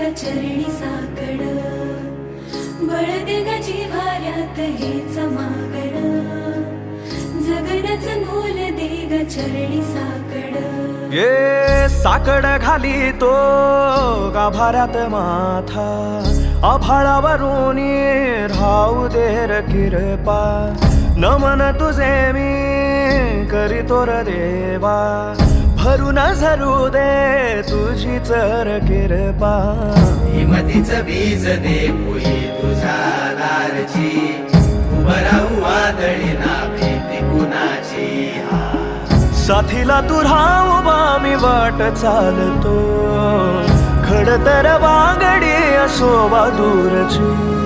चरणी साकड. बळदे गजी जिव्हाऱ्यात हेच मागण जगनच मोल दे ग चरणी साकड. ये साकड घाली तो गाभाऱ्यात माथा. आभाळावरून राहू दे र किरपा. नमन तुझे मी करीतो र देवा. भरून झरू दे तुझी चर किरपा. हिमतीचं बीज दे पुई तुझ्या दारची. उभं राहू वादळी ना भीती कुणाची हा साथीला तू राहू मी वाट चालतो. खड तर वागडी असो दूरची.